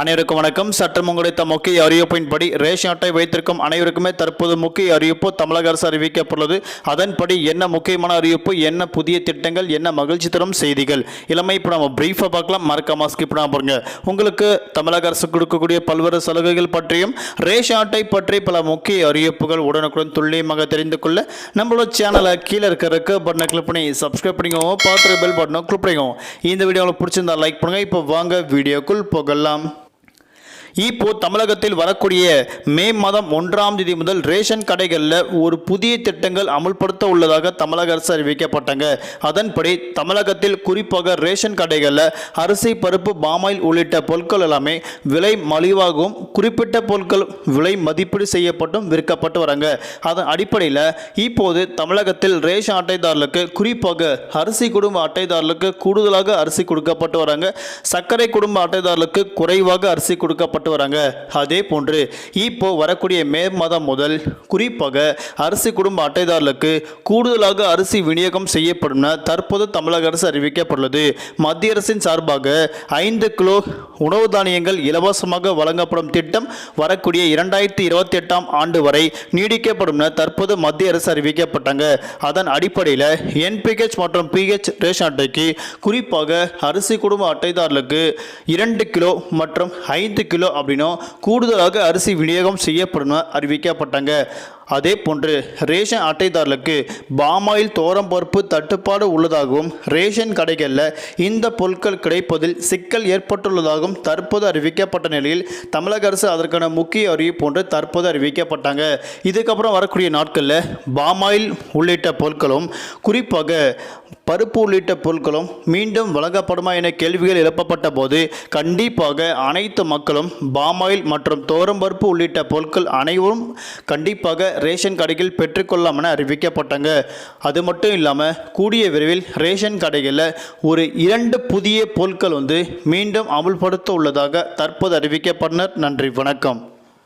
அனைவருக்கும் வணக்கம். சட்டம் கிடைத்த முக்கிய அறிவிப்பின்படி ரேஷன் அட்டை வைத்திருக்கும் அனைவருக்குமே தற்போது முக்கிய அறிவிப்பு தமிழக அரசு அறிவிக்கப்பட்டுள்ளது. அதன்படி என்ன முக்கியமான அறிவிப்பு என்ன புதிய திட்டங்கள் என்ன மகிழ்ச்சி தரும் செய்திகள் இளமை இப்போ நம்ம பிரீஃபாக பார்க்கலாம். மறக்காம ஸ்கிப் பண்ணாம பாருங்க உங்களுக்கு தமிழக அரசு கொடுக்கக்கூடிய பல்வேறு சலுகைகள் பற்றியும் ரேஷன் அட்டை பற்றி பல முக்கிய அறிவிப்புகள் உடனுக்குடன் துல்லியமாக தெரிந்து கொள்ள நம்மளோட சேனலை கீழே இருக்கிறதுக்கு பட்டனை கிளிக் பண்ணி சப்ஸ்கிரைப் பண்ணிக்கோங்க பார்த்துட்டு பெல் பட்டனை கிளிக் பண்ணிக்கோங்க இந்த வீடியோ உங்களுக்கு பிடிச்சிருந்தா லைக் பண்ணுங்க. இப்போ வாங்க வீடியோக்குள் போகலாம். இப்போ தமிழகத்தில் வரக்கூடிய மே மாதம் ஒன்றாம் தேதி முதல் ரேஷன் கடைகளில் ஒரு புதிய திட்டங்கள் அமுல்படுத்த உள்ளதாக தமிழக அரசு அறிவிக்கப்பட்டாங்க. அதன்படி தமிழகத்தில் குறிப்பாக ரேஷன் கடைகளில் அரிசி பருப்பு பாமாயில் உள்ளிட்ட பொருட்கள் எல்லாமே விலை மலிவாகவும் குறிப்பிட்ட பொருட்கள் விலை மதிப்பீடு செய்யப்பட்டும் விற்கப்பட்டு வராங்க. அதன் அடிப்படையில் இப்போது தமிழகத்தில் ரேஷன் அட்டைதாரர்களுக்கு குறிப்பாக அரிசி குடும்ப அட்டைதாரர்களுக்கு கூடுதலாக அரிசி கொடுக்கப்பட்டு வராங்க. சர்க்கரை குடும்ப அட்டைதாரர்களுக்கு குறைவாக அரிசி கொடுக்கப்பட்டு வராங்க. அதே போன்று இப்போ வரக்கூடிய மே மாதம் முதல் குறிப்பாக அரிசி குடும்ப அட்டைதாரர்களுக்கு கூடுதலாக அரிசி விநியோகம் செய்யப்படும் தற்போது தமிழக அரசு அறிவிக்கப்பட்டுள்ளது. மத்திய அரசின் சார்பாக ஐந்து கிலோ உணவு தானியங்கள் இலவசமாக வழங்கப்படும் திட்டம் வரக்கூடிய இரண்டாயிரத்தி இருபத்தி எட்டாம் ஆண்டு வரை நீடிக்கப்படும் என தற்போது மத்திய அரசு அறிவிக்கப்பட்டாங்க. அதன் அடிப்படையில் என்பிஹெச் மற்றும் பிஹெச் ரேஷன் அட்டைக்கு குறிப்பாக அரிசி குடும்ப அட்டைதாரர்களுக்கு இரண்டு கிலோ மற்றும் ஐந்து கிலோ அப்படின்னும் கூடுதலாக அரிசி விநியோகம் செய்யப்படும் அறிவிக்கப்பட்டாங்க. அதே போன்று ரேஷன் அட்டைதாரர்களுக்கு பாமாயில் தோரம் பருப்பு தட்டுப்பாடு உள்ளதாகவும் ரேஷன் கடைகளில் இந்த பொருட்கள் கிடைப்பதில் சிக்கல் ஏற்பட்டுள்ளதாகவும் தற்போது அறிவிக்கப்பட்ட நிலையில் தமிழக அரசு அதற்கான முக்கிய அறிவிப்பு ஒன்று தற்போது அறிவிக்கப்பட்டாங்க. இதுக்கப்புறம் வரக்கூடிய நாட்களில் பாமாயில் உள்ளிட்ட பொருட்களும் குறிப்பாக பருப்பு உள்ளிட்ட பொருட்களும் மீண்டும் வழங்கப்படுமா என கேள்விகள் எழுப்பப்பட்ட போது கண்டிப்பாக அனைத்து மக்களும் பாமாயில் மற்றும் தோரம்பருப்பு உள்ளிட்ட பொருட்கள் அனைவரும் கண்டிப்பாக ரேஷன் கடைகள் பெற்றுக்கொள்ளலாம் என அறிவிக்கப்பட்டாங்க. அது மட்டும் இல்லாமல் கூடிய விரைவில் ரேஷன் கடைகளில் ஒரு இரண்டு புதிய பொருட்கள் வந்து மீண்டும் அமுல்படுத்த உள்ளதாக தற்போது அறிவிக்கப்பட்டனர். நன்றி வணக்கம்.